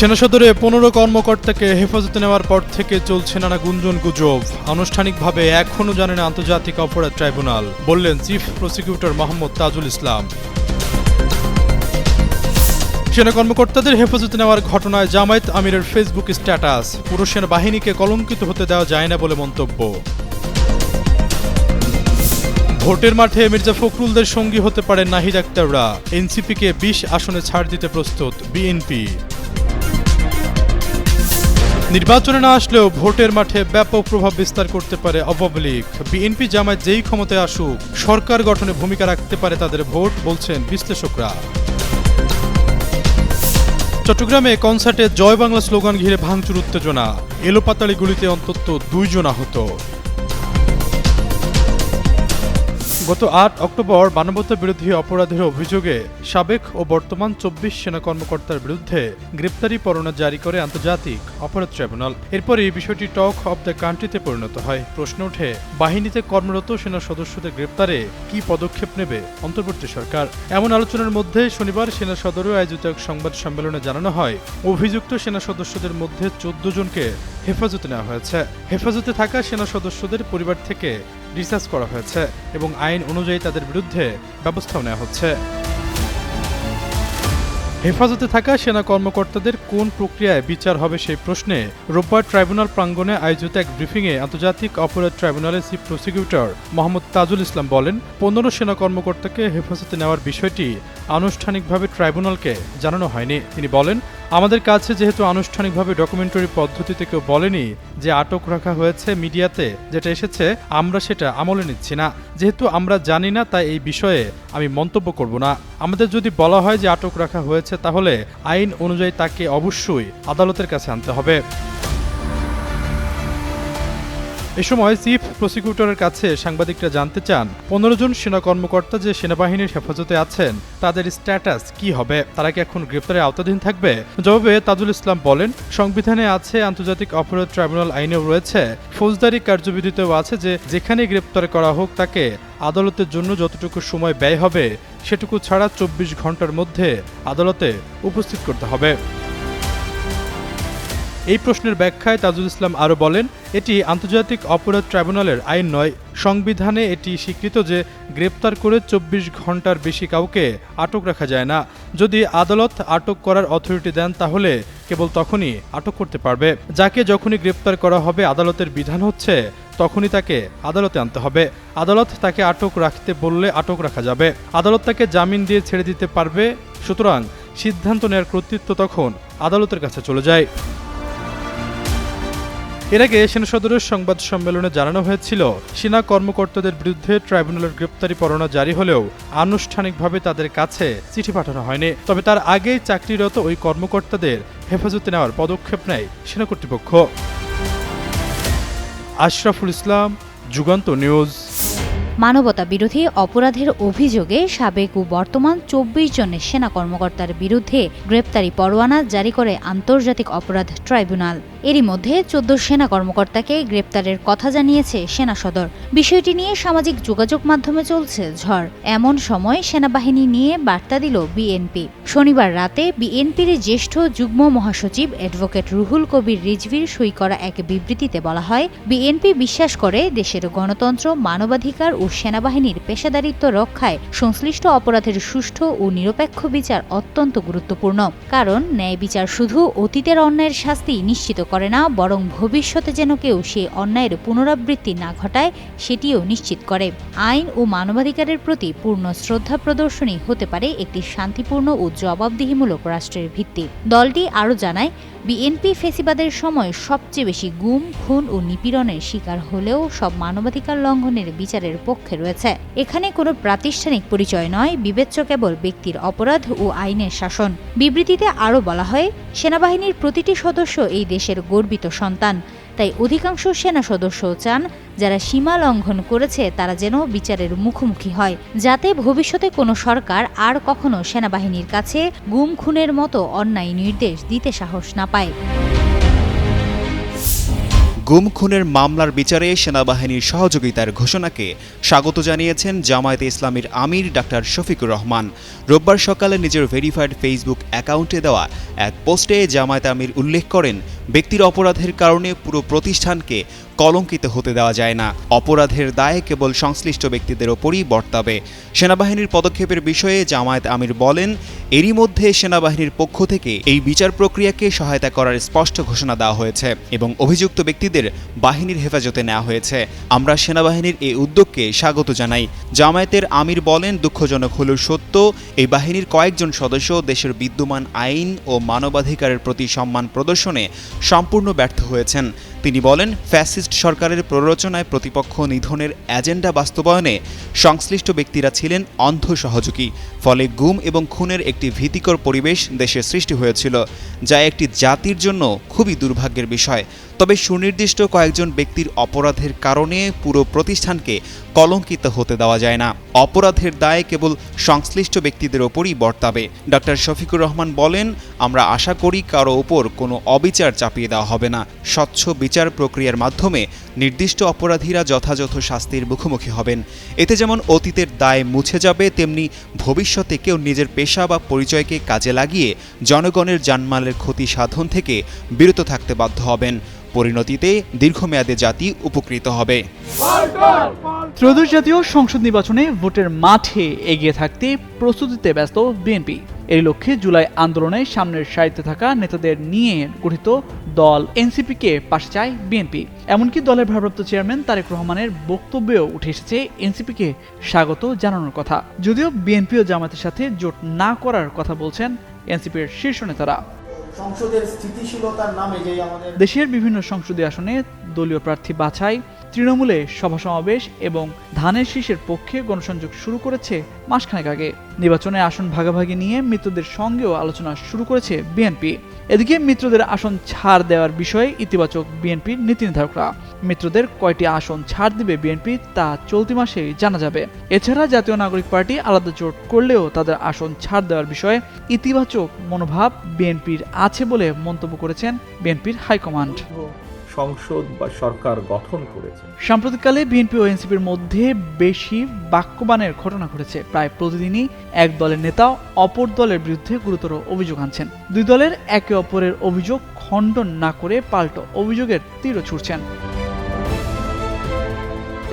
সেনা সদরে পনেরো কর্মকর্তাকে হেফাজতে নেওয়ার পর থেকে চলছে নানা গুঞ্জন গুজব। আনুষ্ঠানিকভাবে এখনও জানে না আন্তর্জাতিক অপরাধ ট্রাইব্যুনাল, বললেন চিফ প্রসিকিউটর মোহাম্মদ তাজুল ইসলাম। সেনা কর্মকর্তাদের হেফাজতে নেওয়ার ঘটনায় জামায়াত আমিরের ফেসবুক স্ট্যাটাস পুরো সেনাবাহিনীকে কলঙ্কিত হতে দেওয়া যায় না বলে মন্তব্য। ভোটের মাঠে মির্জা ফখরুলদের সঙ্গী হতে পারেন নাহিদ আক্তাররা। এনসিপিকে বিশ আসনে ছাড় দিতে প্রস্তুত বিএনপি। নির্বাচনে না আসলেও ভোটের মাঠে ব্যাপক প্রভাব বিস্তার করতে পারে আওয়ামী লীগ। বিএনপি জামায় যেই ক্ষমতায় আসুক, সরকার গঠনে ভূমিকা রাখতে পারে তাদের ভোট, বলছেন বিশ্লেষকরা। চট্টগ্রামে কনসার্টে জয় বাংলা স্লোগান ঘিরে ভাঙচুর উত্তেজনা। এলোপাতাড়ি গুলিতে অন্তত দুইজন আহত। গত আট অক্টোবর মানবতা বিরোধী অপরাধের অভিযোগে সাবেক ও বর্তমান চব্বিশ সেনা কর্মকর্তার বিরুদ্ধে গ্রেপ্তারি পরোয়ানা জারি করে আন্তর্জাতিক অপরাধ ট্রাইব্যুনাল। এরপরই বিষয়টি টক অব দ্য কান্ট্রিতে পরিণত হয়। প্রশ্ন ওঠে, বাহিনীতে কর্মরত সেনা সদস্যদের গ্রেপ্তারে কি পদক্ষেপ নেবে অন্তর্বর্তী সরকার? এমন আলোচনার মধ্যে শনিবার সেনা সদরে আয়োজিত এক সংবাদ সম্মেলনে জানানো হয়, অভিযুক্ত সেনা সদস্যদের মধ্যে চোদ্দ জনকে হেফাজতে নেওয়া হয়েছে। হেফাজতে থাকা সেনা সদস্যদের পরিবার থেকে রিসার্চ করা হয়েছে এবং আইন অনুযায়ী তাদের বিরুদ্ধে ব্যবস্থাও নেওয়া হচ্ছে। হেফাজতে থাকা সেনা কর্মকর্তাদের কোন প্রক্রিয়ায় বিচার হবে সেই প্রশ্নে রোববার ট্রাইব্যুনাল প্রাঙ্গণে আয়োজিত এক ব্রিফিংয়ে আন্তর্জাতিক অপরাধ ট্রাইব্যুনালের চিফ প্রসিকিউটর মোহাম্মদ তাজুল ইসলাম বলেন, পনেরো সেনা কর্মকর্তাকে হেফাজতে নেওয়ার বিষয়টি আনুষ্ঠানিকভাবে ট্রাইব্যুনালকে জানানো হয়নি। তিনি বলেন আমাদের কাছে যেহেতু আনুষ্ঠানিকভাবে ডকুমেন্টারি পদ্ধতিতে কেউ বলেনি যে আটক রাখা হয়েছে মিডিয়াতে, যেটা এসেছে, আমরা সেটা আমলে নিচ্ছি না। যেহেতু আমরা জানি না, তাই এই বিষয়ে আমি মন্তব্য করব না। আমাদের যদি বলা হয় যে আটক রাখা হয়েছে, তাহলে আইন অনুযায়ী তাকে অবশ্যই আদালতের কাছে আনতে হবে। এ সময় চিফ প্রসিকিউটরের কাছে সাংবাদিকরা জানতে চান, পনেরো জন সেনা কর্মকর্তা যে সেনাবাহিনীর হেফাজতে আছেন, তাদের স্ট্যাটাস কি হবে? তারা কি এখন গ্রেপ্তারের আওতাধীন থাকবে? জবাবে তাজুল ইসলাম বলেন, সংবিধানে আছে আন্তর্জাতিক অপরাধ ট্রাইব্যুনাল আইনেও রয়েছে। ফৌজদারি কার্যবিধিতেও আছে যে, যেখানে গ্রেপ্তার করা হোক তাকে আদালতের জন্য যতটুকু সময় ব্যয় হবে, সেটুকু ছাড়া চব্বিশ ঘণ্টার মধ্যে আদালতে উপস্থিত করতে হবে। এই প্রশ্নের ব্যাখ্যায় তাজুল ইসলাম আরও বলেন, এটি আন্তর্জাতিক অপরাধ ট্রাইব্যুনালের আইন নয়, সংবিধানে এটি স্বীকৃত যে গ্রেপ্তার করে চব্বিশ ঘণ্টার বেশি কাউকে আটক রাখা যায় না। যদি আদালত আটক করার অথরিটি দেন, তাহলে কেবল তখনই আটক করতে পারবে। যাকে যখনই গ্রেপ্তার করা হবে আদালতের বিধান হচ্ছে, তখনই তাকে আদালতে আনতে হবে। আদালত তাকে আটক রাখতে বললে আটক রাখা যাবে। আদালত তাকে জামিন দিয়ে ছেড়ে দিতে পারবে, সুতরাং সিদ্ধান্ত নেওয়ার কর্তৃত্ব তখন আদালতের কাছে চলে যায়। এর আগে সেনা সদরের সংবাদ সম্মেলনে জানানো হয়েছিল, সেনা কর্মকর্তাদের বিরুদ্ধে ট্রাইব্যুনালের গ্রেপ্তারি পরোয়ানা জারি হলেও আনুষ্ঠানিকভাবে তাদের কাছে চিঠি পাঠানো হয়নি। তবে তার আগেই চাকরিরত ওই কর্মকর্তাদের হেফাজতে নেওয়ার পদক্ষেপ নেয় সেনা কর্তৃপক্ষ। আশরাফুল ইসলাম, যুগান্ত নিউজ। মানবতা বিরোধী অপরাধের অভিযোগে সাবেক ও বর্তমান চব্বিশ জনের সেনা কর্মকর্তার বিরুদ্ধে গ্রেপ্তারি পরোয়ানা জারি করে আন্তর্জাতিক অপরাধ ট্রাইব্যুনাল। এরই মধ্যে চোদ্দ সেনা কর্মকর্তাকে গ্রেপ্তারের কথা জানিয়েছে সেনা সদর। বিষয়টি নিয়ে সামাজিক যোগাযোগ মাধ্যমে চলছে ঝড়। এমন সময় সেনাবাহিনী নিয়ে বার্তা দিল বিএনপি। শনিবার রাতে বিএনপির জ্যেষ্ঠ যুগ্ম মহাসচিব অ্যাডভোকেট রুহুল কবির রিজভির সই করা এক বিবৃতিতে বলা হয়, বিএনপি বিশ্বাস করে দেশের গণতন্ত্র, মানবাধিকার ও সেনাবাহিনীর পেশাদারিত্ব রক্ষায় সংশ্লিষ্ট অপরাধের সুষ্ঠু ও নিরপেক্ষ বিচার অত্যন্ত গুরুত্বপূর্ণ। কারণ ন্যায় বিচার শুধু অতীতের অন্যায়ের শাস্তি নিশ্চিত করে না, বরং ভবিষ্যতে যেন কেউ সেই অন্যায়ের পুনরাবৃত্তি না ঘটায়, সেটিও নিশ্চিত করে। আইন ও মানবাধিকারের প্রতি পূর্ণ শ্রদ্ধা প্রদর্শনী হতে পারে একটি শান্তিপূর্ণ ও জবাবদিহিমূলক রাষ্ট্রের ভিত্তি। দলটি আরও জানায় বিএনপি ফেসিবাদের সময় সবচেয়ে বেশি গুম, খুন ও নিপীড়নের শিকার হলেও সব মানবাধিকার লঙ্ঘনের বিচারের পক্ষে রয়েছে। এখানে কোনো প্রাতিষ্ঠানিক পরিচয় নয়, বিবেচ্য কেবল ব্যক্তির অপরাধ ও আইনের শাসন। বিবৃতিতে আরও বলা হয়, সেনাবাহিনীর প্রতিটি সদস্য এই দেশের গর্বিত সন্তান। তাই অধিকাংশ সেনা সদস্যও চান যারা সীমা লঙ্ঘন করেছে তারা যেন বিচারের মুখোমুখি হয়, যাতে ভবিষ্যতে কোনো সরকার আর কখনো সেনাবাহিনীর কাছে গুম খুনের মতো অন্যায় নির্দেশ দিতে সাহস না পায়। গুম খুনের মামলার বিচারে সেনাবাহিনীর সহযোগিতার ঘোষণাকে স্বাগত জানিয়েছেন জামায়াতে ইসলামীর আমির ডাক্তার শফিকুর রহমান। রোববার সকালে নিজের ভেরিফাইড ফেসবুক অ্যাকাউন্টে দেওয়া এক পোস্টে জামায়াত আমির উল্লেখ করেন, ব্যক্তির অপরাধের কারণে পুরো প্রতিষ্ঠানকে কলঙ্কিত হতে দেওয়া যায় না। অপরাধের দায় কেবল সংশ্লিষ্ট ব্যক্তিদের ওপরই বর্তাবে। সেনাবাহিনীর পদক্ষেপের বিষয়ে জামায়াত আমির বলেন, এরই মধ্যে সেনাবাহিনীর পক্ষ থেকে এই বিচার প্রক্রিয়াকে সহায়তা করার স্পষ্ট ঘোষণা দেওয়া হয়েছে এবং অভিযুক্ত ব্যক্তিদের বাহিনীর হেফাজতে নেওয়া হয়েছে। আমরা সেনাবাহিনীর এই উদ্যোগকে স্বাগত জানাই। জামায়াতের আমির বলেন, দুঃখজনক হলেও সত্য, এই বাহিনীর কয়েকজন সদস্য দেশের বিদ্যমান আইন ও মানবাধিকারের প্রতি সম্মান প্রদর্শনে সম্পূর্ণ ব্যর্থ হয়েছেন। তিনি বলেন, ফ্যাসিস্ট সরকারের প্ররোচনায় প্রতিপক্ষ নিধনের এজেন্ডা বাস্তবায়নে সংশ্লিষ্ট ব্যক্তিরা ছিলেন অন্ধ সহযোগী। ফলে গুম এবং খুনের একটি ভীতিকর পরিবেশ দেশে সৃষ্টি হয়েছিল, যা একটি জাতির জন্য খুবই দুর্ভাগ্যের বিষয়। তবে সুনির্দিষ্ট কয়েকজন ব্যক্তির অপরাধের কারণে পুরো প্রতিষ্ঠানকে কলঙ্কিত হতে দেওয়া যায় না। অপরাধের দায় কেবল সংশ্লিষ্ট ব্যক্তিদের ওপরই বর্তাবে। ডক্টর শফিকুর রহমান বলেন, আমরা আশা করি কারও ওপর কোনো অবিচার চাপিয়ে দেওয়া হবে না। স্বচ্ছ বিচার প্রক্রিয়ার মাধ্যমে নির্দিষ্ট অপরাধীরা যথাযথ শাস্তির মুখোমুখি হবেন। এতে যেমন অতীতের দায় মুছে যাবে, তেমনি ভবিষ্যতে কেউ নিজের পেশা বা পরিচয়কে কাজে লাগিয়ে জনগণের জানমালের ক্ষতি সাধন থেকে বিরত থাকতে বাধ্য হবেন। পরিণতিতে দীর্ঘমেয়াদে জাতি উপকৃত হবে। ত্রয়োদশ জাতীয় সংসদ নির্বাচনে ভোটের মাঠে এগিয়ে থাকতে প্রস্তুতিতে ব্যস্ত বিএনপি। এর লক্ষ্যে জুলাই আন্দোলনে সামনের সারিতে থাকা নেতাদের নিয়ে গঠিত দল এনসিপিকে পাশে চায় বিএনপি। এমনকি দলের ভারপ্রাপ্ত চেয়ারম্যান তারেক রহমানের বক্তব্যেও উঠে এসেছে এনসিপিকে স্বাগত জানানোর কথা। যদিও বিএনপি ও জামাতের সাথে জোট না করার কথা বলছেন এনসিপির শীর্ষ নেতারা। সংসদের স্থিতিশীলতার নামে যে আমাদের দেশের বিভিন্ন সংসদীয় আসনে দলীয় প্রার্থী বাছাই তৃণমূলে সভা সমাবেশ এবং ধানের শীষের পক্ষে গণসংযোগ শুরু করেছে মাসখানেক আগে। নির্বাচনে আসন ভাগাভাগি নিয়ে মিত্রদের সঙ্গেও আলোচনা শুরু করেছে বিএনপি। এদিকে মিত্রদের আসন ছাড় দেওয়ার বিষয়ে ইতিবাচক বিএনপির নীতি নির্ধারকরা। মিত্রদের কয়টি আসন ছাড় দিবে বিএনপি তা চলতি মাসেই জানা যাবে। এছাড়া জাতীয় নাগরিক পার্টি আলাদা জোট করলেও তাদের আসন ছাড় দেওয়ার বিষয়ে ইতিবাচক মনোভাব বিএনপির আছে বলে মন্তব্য করেছেন বিএনপির হাইকমান্ড। সংসদ বা সরকার গঠন করেছে। সাম্প্রতিককালে বিএনপি ও এনসিপির মধ্যে বেশি বাক্যবানের ঘটনা ঘটেছে। প্রায় প্রতিদিনই এক দলের নেতা অপর দলের বিরুদ্ধে গুরুতর অভিযোগ আনছেন। দুই দলের একে অপরের অভিযোগ খণ্ডন না করে পাল্টো অভিযোগের তীরও ছুড়ছেন।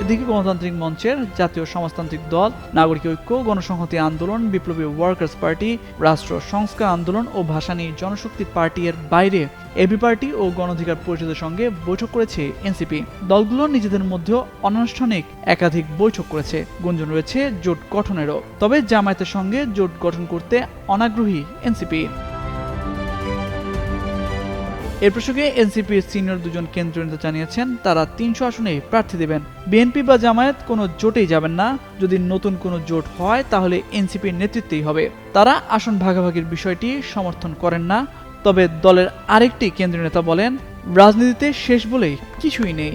এদিকে গণতান্ত্রিক মঞ্চের জাতীয় সমাজতান্ত্রিক দল, নাগরিক ঐক্য, গণসংহতি আন্দোলন, বিপ্লবী ওয়ার্কার্স পার্টি রাষ্ট্র সংস্কার আন্দোলন ও ভাসানী জনশক্তি পার্টি এর বাইরে এবি পার্টি ও গণঅধিকার পরিষদের সঙ্গে বৈঠক করেছে এনসিপি দলগুলো নিজেদের মধ্যে অনানুষ্ঠানিক একাধিক বৈঠক করেছে। গুঞ্জন রয়েছে জোট গঠনেরও। তবে জামায়াতের সঙ্গে জোট গঠন করতে অনাগ্রহী এনসিপি এ প্রসঙ্গে এনসিপির সিনিয়র দুজন কেন্দ্রীয় নেতা জানিয়েছেন, তারা তিনশো আসনে প্রার্থী দেবেন। বিএনপি বা জামায়াত কোনো জোটেই যাবেন না। যদি নতুন কোনো জোট হয়, তাহলে এনসিপির নেতৃত্বেই হবে। তারা আসন ভাগাভাগির বিষয়টি সমর্থন করেন না। তবে দলের আরেকটি কেন্দ্রীয় নেতা বলেন, রাজনীতিতে শেষ বলেই কিছুই নেই।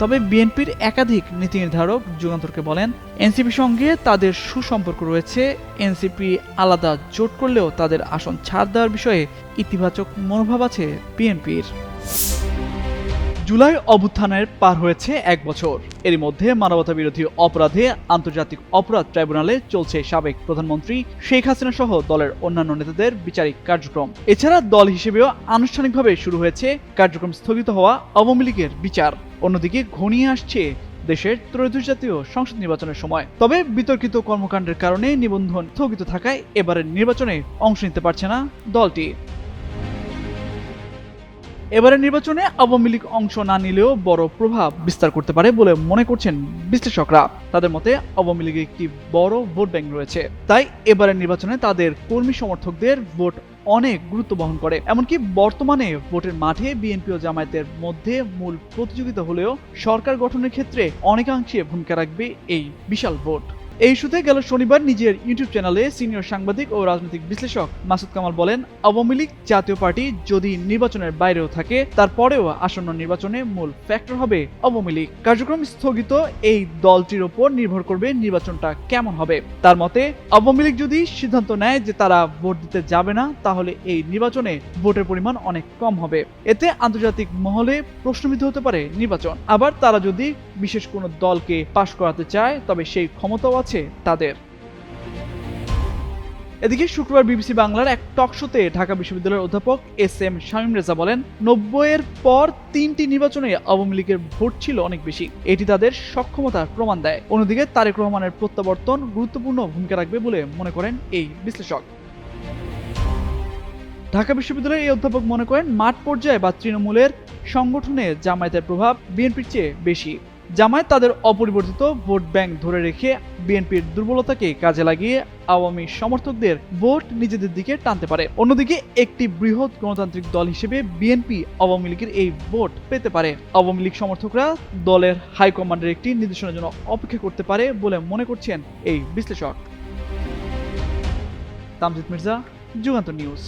তবে বিএনপির একাধিক নীতি নির্ধারক যুগান্তরকে বলেন এনসিপি সঙ্গে তাদের সুসম্পর্ক রয়েছে। এনসিপি আলাদা জোট করলেও তাদের আসন ছাড় দেওয়ার বিষয়ে ইতিবাচক মনোভাব আছে বিএনপির। জুলাই অভ্যুত্থানের পার হয়েছে এক বছর। এরই মধ্যে মানবতা বিরোধী অপরাধে আন্তর্জাতিক অপরাধ ট্রাইব্যুনালে চলছে সাবেক প্রধানমন্ত্রী শেখ হাসিনা সহ দলের অন্যান্য নেতাদের বিচারিক কার্যক্রম। এছাড়া দল হিসেবেও আনুষ্ঠানিকভাবে শুরু হয়েছে কার্যক্রম স্থগিত হওয়া আওয়ামী লীগের বিচার। অন্যদিকে ঘনিয়ে আসছে দেশের ত্রয়োদশ জাতীয় সংসদ নির্বাচনের সময়। তবে বিতর্কিত কর্মকাণ্ডের কারণে নিবন্ধন স্থগিত থাকায় এবারের নির্বাচনে অংশ নিতে পারছে না দলটি। এবারের নির্বাচনে আওয়ামী লীগ অংশ না নিলেও বড় প্রভাব বিস্তার করতে পারে বলে মনে করছেন বিশ্লেষকরা। তাদের মতে আওয়ামী লীগের একটি বড় ভোট ব্যাংক রয়েছে। তাই এবারের নির্বাচনে তাদের কর্মী সমর্থকদের ভোট অনেক গুরুত্ব বহন করে। এমনকি বর্তমানে ভোটের মাঠে বিএনপি ও জামায়াতের মধ্যে মূল প্রতিযোগিতা হলেও সরকার গঠনের ক্ষেত্রে অনেকাংশে ভূমিকা রাখবে এই বিশাল ভোট। এই ইস্যুতে গেল শনিবার নিজের ইউটিউব চ্যানেলে সিনিয়র সাংবাদিক ও রাজনৈতিক বিশ্লেষক মাসুদ কামাল বলেন, আওয়ামী লীগ জাতীয় পার্টি যদি নির্বাচনের বাইরেও থাকে, তারপরেও আসন্ন নির্বাচনে মূল ফ্যাক্টর হবে আওয়ামী লীগ। কার্যক্রম স্থগিত এই দলটির ওপর নির্ভর করবে নির্বাচনটা কেমন হবে। তার মতে, আওয়ামী লীগ যদি সিদ্ধান্ত নেয় যে তারা ভোট দিতে যাবে না, তাহলে এই নির্বাচনে ভোটের পরিমাণ অনেক কম হবে। এতে আন্তর্জাতিক মহলে প্রশ্নবিদ্ধ হতে পারে নির্বাচন। আবার তারা যদি বিশেষ কোনো দলকে পাশ করাতে চায়, তবে সেই ক্ষমতাও আছে তাদের। এদিকে শুক্রবার বিবিসি বাংলার এক টক শোতে ঢাকা বিশ্ববিদ্যালয়ের অধ্যাপক এস এম শামীম রেজা বলেন, নব্বইয়ের পর তিনটি নির্বাচনে আওয়ামী লীগের ভোট ছিল অনেক বেশি। এটি তাদের সক্ষমতার প্রমাণ দেয়। অন্যদিকে তারেক রহমানের প্রত্যাবর্তন গুরুত্বপূর্ণ ভূমিকা রাখবে বলে মনে করেন এই বিশ্লেষক। ঢাকা বিশ্ববিদ্যালয়ের এই অধ্যাপক মনে করেন, মাঠ পর্যায়ে বা তৃণমূলের সংগঠনে জামায়াতের প্রভাব বিএনপির চেয়ে বেশি। জামায়াত তাদের অপরিবর্তিত ভোট ব্যাংক ধরে রেখে বিএনপির দুর্বলতাকে কাজে লাগিয়ে আওয়ামী সমর্থকদের ভোট নিজেদের দিকে টানতে পারে। অন্যদিকে, একটি বৃহৎ গণতান্ত্রিক দল হিসেবে বিএনপি আওয়ামী লীগের এই ভোট পেতে পারে। আওয়ামী লীগ সমর্থকরা দলের হাইকমান্ডের একটি নির্দেশনার জন্য অপেক্ষা করতে পারে বলে মনে করছেন এই বিশ্লেষক। তামজিদ মির্জা যুগান্ত নিউজ।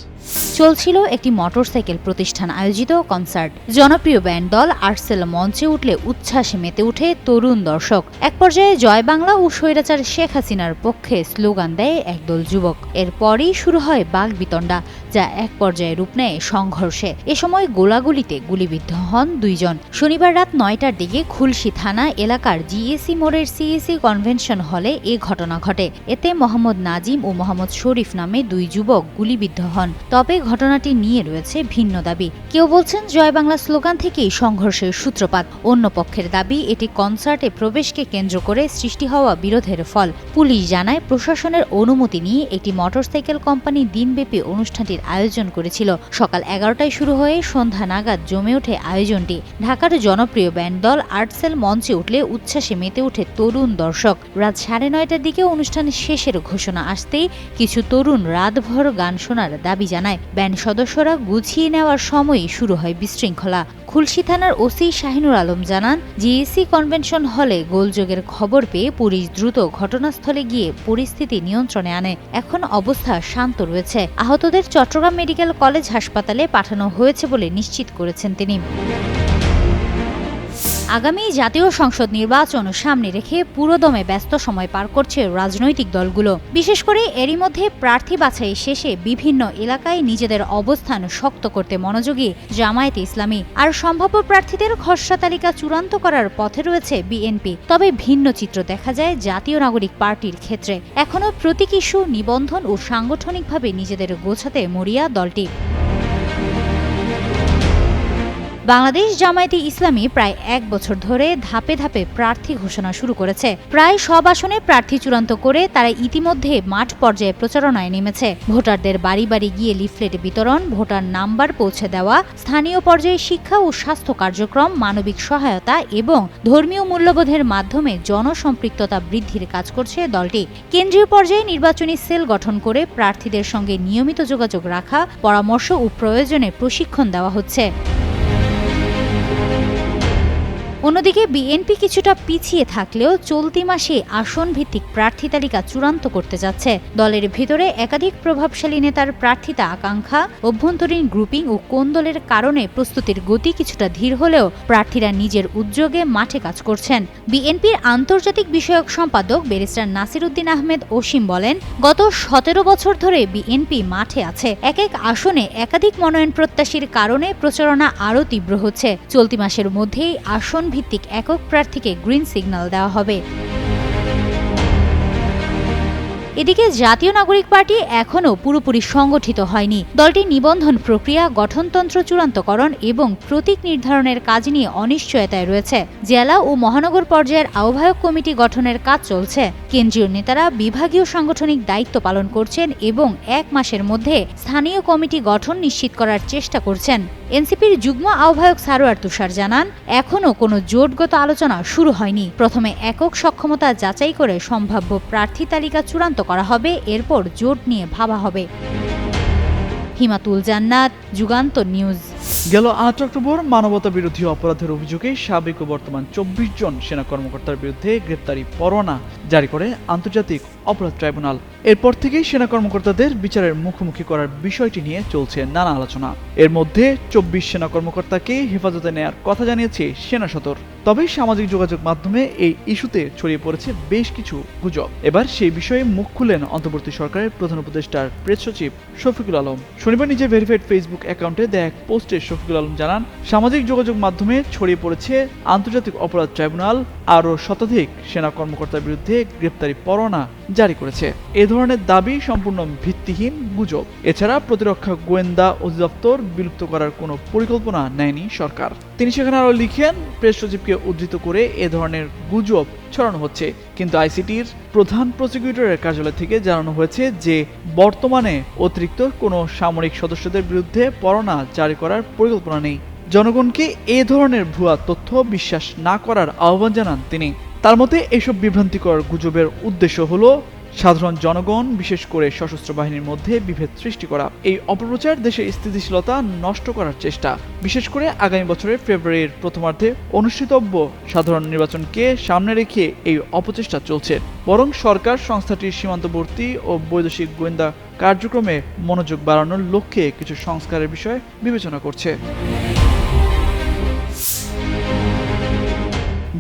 চলছিল একটি মোটরসাইকেল প্রতিষ্ঠান আয়োজিত কনসার্ট। জনপ্রিয় ব্যান্ড দল আর্সেল মঞ্চে উঠলে উচ্ছ্বাসে মেতে ওঠে তরুণ দর্শক। এক পর্যায়ে জয় বাংলা ও স্বৈরাচার শেখ হাসিনার পক্ষে স্লোগান দেয় একদল যুবক। এরপরই শুরু হয় বাগবিতণ্ডা যা এক পর্যায়ে রূপ নেয় সংঘর্ষে। এ সময় গোলাগুলিতে গুলিবিদ্ধ হন দুইজন। শনিবার রাত নয়টার দিকে খুলশি থানা এলাকার জিএসি মোড়ের সিএসি কনভেনশন হলে এ ঘটনা ঘটে। এতে মোহাম্মদ নাজিম ও মোহাম্মদ শরীফ নামে দুই যুবক গুলিবিদ্ধ হন। তবে ঘটনাটি নিয়ে রয়েছে ভিন্ন দাবি। কেউ বলছেন, জয় বাংলা স্লোগান থেকেই সংঘর্ষের সূত্রপাত। অন্য পক্ষের দাবি, এটি কনসার্টে প্রবেশকে কেন্দ্র করে সৃষ্টি হওয়া বিরোধের ফল। পুলিশ জানায়, প্রশাসনের অনুমতি নিয়ে একটি মোটরসাইকেল কোম্পানি দিনব্যাপী অনুষ্ঠানটির আয়োজন করেছিল। সকাল এগারোটায় শুরু হয়ে সন্ধ্যা নাগাদ জমে ওঠে আয়োজনটি। ঢাকার জনপ্রিয় ব্যান্ড দল আর্টসেল মঞ্চে উঠলে উচ্ছ্বাসে মেতে ওঠে তরুণ দর্শক। রাত সাড়ে নয়টার দিকে অনুষ্ঠান শেষের ঘোষণা আসতেই কিছু তরুণ রাতভর গান শোনার দাবি জানায়। ব্যান্ড সদস্যরা গুছিয়ে নেওয়ার সময়ই শুরু হয় বিশৃঙ্খলা। খুলশি থানার ওসি শাহিনুর আলম জানান জিএসি কনভেনশন হলে গোলযোগের খবর পেয়ে পুলিশ দ্রুত ঘটনাস্থলে গিয়ে পরিস্থিতি নিয়ন্ত্রণে আনে। এখন অবস্থা শান্ত রয়েছে। আহতদের চট্টগ্রাম মেডিকেল কলেজ হাসপাতালে পাঠানো হয়েছে বলে নিশ্চিত করেছেন তিনি। আগামী জাতীয় সংসদ নির্বাচন সামনে রেখে পুরোদমে ব্যস্ত সময় পার করছে রাজনৈতিক দলগুলো। বিশেষ করে এরই মধ্যে প্রার্থী বাছাই শেষে বিভিন্ন এলাকায় নিজেদের অবস্থান শক্ত করতে মনোযোগী জামায়াতে ইসলামী। আর সম্ভাব্য প্রার্থীদের খসড়া তালিকা চূড়ান্ত করার পথে রয়েছে বিএনপি। তবে ভিন্ন চিত্র দেখা যায় জাতীয় নাগরিক পার্টির ক্ষেত্রে। এখনও প্রতীক ইস্যু, নিবন্ধন ও সাংগঠনিকভাবে নিজেদের গোছাতে মরিয়া দলটি। বাংলাদেশ জামায়াতে ইসলামী প্রায় এক বছর ধরে ধাপে ধাপে প্রার্থী ঘোষণা শুরু করেছে। প্রায় সব আসনে প্রার্থী চূড়ান্ত করে তারা ইতিমধ্যে মাঠ পর্যায়ে প্রচারণায় নেমেছে। ভোটারদের বাড়ি বাড়ি গিয়ে লিফলেট বিতরণ, ভোটার নাম্বার পৌঁছে দেওয়া, স্থানীয় পর্যায়ে শিক্ষা ও স্বাস্থ্য কার্যক্রম, মানবিক সহায়তা এবং ধর্মীয় মূল্যবোধের মাধ্যমে জনসম্পৃক্ততা বৃদ্ধির কাজ করছে দলটি। কেন্দ্রীয় পর্যায়ে নির্বাচনী সেল গঠন করে প্রার্থীদের সঙ্গে নিয়মিত যোগাযোগ রাখা, পরামর্শ ও প্রয়োজনে প্রশিক্ষণ দেওয়া হচ্ছে। অন্যদিকে বিএনপি কিছুটা পিছিয়ে থাকলেও চলতি মাসে আসন ভিত্তিক প্রার্থী তালিকা চূড়ান্ত করতে যাচ্ছে। দলের ভিতরে একাধিক প্রভাবশালী নেতার প্রার্থিতা আকাঙ্ক্ষা, অভ্যন্তরীণ গ্রুপিং ও কোন দলের কারণে প্রস্তুতির গতি কিছুটা ধীর হলেও প্রার্থীরা নিজের উদ্যোগে মাঠে কাজ করছেন। বিএনপির আন্তর্জাতিক বিষয়ক সম্পাদক ব্যারিস্টার নাসির উদ্দিন আহমেদ অসীম বলেন, গত সতেরো বছর ধরে বিএনপি মাঠে আছে। এক এক আসনে একাধিক মনোনয়ন প্রত্যাশীর কারণে প্রচারণা আরও তীব্র হচ্ছে। চলতি মাসের মধ্যেই আসন ভিত্তিক একক প্রার্থীকে গ্রিন সিগন্যাল দেওয়া হবে। এদিকে জাতীয় নাগরিক পার্টি এখনও পুরোপুরি সংগঠিত হয়নি। দলটির নিবন্ধন প্রক্রিয়া, গঠনতন্ত্র চূড়ান্তকরণ এবং প্রতীক নির্ধারণের কাজ নিয়ে অনিশ্চয়তায় রয়েছে। জেলা ও মহানগর পর্যায়ের আহ্বায়ক কমিটি গঠনের কাজ চলছে। কেন্দ্রীয় নেতারা বিভাগীয় সাংগঠনিক দায়িত্ব পালন করছেন এবং এক মাসের মধ্যে স্থানীয় কমিটি গঠন নিশ্চিত করার চেষ্টা করছেন। এনসিপির যুগ্ম আহ্বায়ক সারোয়ার তুষার জানান, এখনও কোনো জোটগত আলোচনা শুরু হয়নি। প্রথমে একক সক্ষমতা যাচাই করে সম্ভাব্য প্রার্থী তালিকা চূড়ান্ত করা হবে, এরপর জোট নিয়ে ভাবা হবে। হিমাতুল জান্নাত, যুগান্ত নিউজ। গেল আট অক্টোবর মানবতা বিরোধী অপরাধের অভিযোগে সাবেক ও বর্তমান চব্বিশ জন সেনা কর্মকর্তার বিরুদ্ধে গ্রেপ্তারি পরোয়ানা জারি করে আন্তর্জাতিক অপরাধ ট্রাইব্যুনাল। এরপর থেকেই সেনা কর্মকর্তাদের বিচারের মুখোমুখি করার বিষয়টি নিয়ে চলছে নানা আলোচনা। এর মধ্যে চব্বিশ সেনা কর্মকর্তাকে হেফাজতে নেয়ার কথা জানিয়েছে সেনা সদর। তবে সামাজিক যোগাযোগ মাধ্যমে এই ইস্যুতে ছড়িয়ে পড়েছে বেশ কিছু গুজব। এবার সেই বিষয়ে মুখ খুললেন অন্তর্বর্তী সরকারের প্রধান উপদেষ্টার প্রেস সচিব শফিকুল আলম। শনিবার নিজের ভেরিফাইড ফেসবুক অ্যাকাউন্টে দেয়া এক পোস্টে শফিকুল আলম জানান, সামাজিক যোগাযোগ মাধ্যমে ছড়িয়ে পড়েছে আন্তর্জাতিক অপরাধ ট্রাইব্যুনাল আরও শতাধিক সেনা কর্মকর্তার বিরুদ্ধে গ্রেপ্তারি পরোয়ানা জারি করেছে। এ ধরনের দাবি সম্পূর্ণ ভিত্তিহীন গুজব। এছাড়া প্রতিরক্ষা গোয়েন্দা অধিদপ্তর বিলুপ্ত করার কোনো পরিকল্পনা নেয়নি সরকার। তিনি সেখানে আরও লিখেন, প্রেস সচিবকে উদ্ধৃত করে এ ধরনের গুজব ছড়ানো হচ্ছে। কিন্তু আইসিটির প্রধান প্রসিকিউটরের কার্যালয় থেকে জানানো হয়েছে যে, বর্তমানে অতিরিক্ত কোনো সামরিক সদস্যদের বিরুদ্ধে পরোনা জারি করার পরিকল্পনা নেই। জনগণকে এ ধরনের ভুয়া তথ্য বিশ্বাস না করার আহ্বান জানান তিনি। তার মতে, এসব বিভ্রান্তিকর গুজবের উদ্দেশ্য হলো সাধারণ জনগণ, বিশেষ করে সশস্ত্র বাহিনীর মধ্যে বিভেদ সৃষ্টি করা। এই অপপ্রচার দেশের স্থিতিশীলতা নষ্ট করার চেষ্টা। বিশেষ করে আগামী বছরের ফেব্রুয়ারির প্রথমার্ধে অনুষ্ঠিতব্য সাধারণ নির্বাচনকে সামনে রেখে এই অপচেষ্টা চলছে। বরং সরকার সংস্থাটির সীমান্তবর্তী ও বৈদেশিক গোয়েন্দা কার্যক্রমে মনোযোগ বাড়ানোর লক্ষ্যে কিছু সংস্কারের বিষয় বিবেচনা করছে।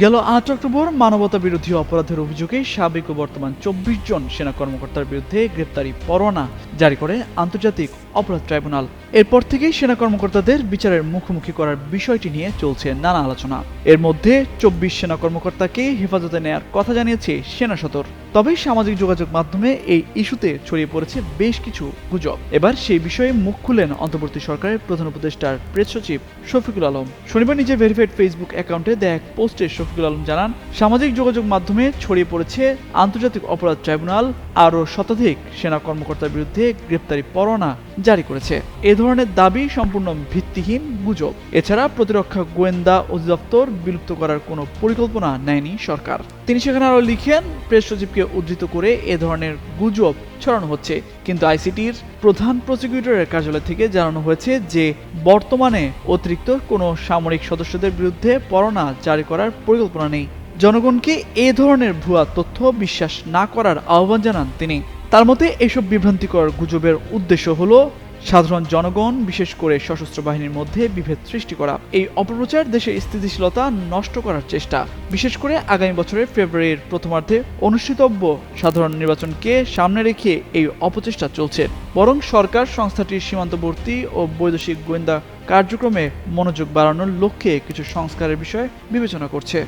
গেল আট অক্টোবর মানবতা বিরোধী অপরাধের অভিযোগে সাবেক ও বর্তমান চব্বিশ জন সেনা কর্মকর্তার বিরুদ্ধে গ্রেপ্তারি পরোয়ানা জারি করে আন্তর্জাতিক অপরাধ ট্রাইব্যুনাল। এরপর থেকেই সেনা কর্মকর্তাদের বিচারের মুখোমুখি করার বিষয়টি নিয়ে চলছে নানা আলোচনা। এর মধ্যে চব্বিশ সেনা কর্মকর্তাকে হেফাজতে নেয়ার কথা জানিয়েছে সেনা সদর। তবে সামাজিক যোগাযোগ মাধ্যমে এই ইস্যুতে ছড়িয়ে পড়েছে বেশ কিছু গুজব। এবার সেই বিষয়ে মুখ খুললেন অন্তর্বর্তী সরকারের প্রধান উপদেষ্টার প্রেস সচিব শফিকুল আলম। শনিবার নিজের ভেরিফাইড ফেসবুক অ্যাকাউন্টে দেয়া এক পোস্টে শফিকুল আলম জানান, সামাজিক যোগাযোগ মাধ্যমে ছড়িয়ে পড়েছে আন্তর্জাতিক অপরাধ ট্রাইব্যুনাল, আরও শতাধিক সেনা কর্মকর্তার বিরুদ্ধে গ্রেপ্তারি পরোয়ানা জারি করেছে। এ ধরনের দাবি সম্পূর্ণ ভিত্তিহীন গুজব। এছাড়া প্রতিরক্ষা গোয়েন্দা অধিদপ্তর বিলুপ্ত করার কোনো পরিকল্পনা নেয়নি সরকার। তিনি সেখানে আরও লিখেন, প্রেস সচিবকে উদ্ধৃত করে এ ধরনের গুজব ছড়ানো হচ্ছে, কিন্তু আইসিটির প্রধান প্রসিকিউটরের কার্যালয় থেকে জানানো হয়েছে যে বর্তমানে অতিরিক্ত কোনো সামরিক সদস্যদের বিরুদ্ধে পরোনা জারি করার পরিকল্পনা নেই। জনগণকে এ ধরনের ভুয়া তথ্য বিশ্বাস না করার আহ্বান জানান তিনি। তার মতে, এসব বিভ্রান্তিকর গুজবের উদ্দেশ্য হলো সাধারণ জনগণ, বিশেষ করে সশস্ত্র বাহিনীর মধ্যে বিভেদ সৃষ্টি করা। এই অপপ্রচার দেশের স্থিতিশীলতা নষ্ট করার চেষ্টা। বিশেষ করে আগামী বছরের ফেব্রুয়ারির প্রথমার্ধে অনুষ্ঠিতব্য সাধারণ নির্বাচনকে সামনে রেখে এই অপচেষ্টা চলছে। বরং সরকার সংস্থাটির সীমান্তবর্তী ও বৈদেশিক গোয়েন্দা কার্যক্রমে মনোযোগ বাড়ানোর লক্ষ্যে কিছু সংস্কারের বিষয় বিবেচনা করছে।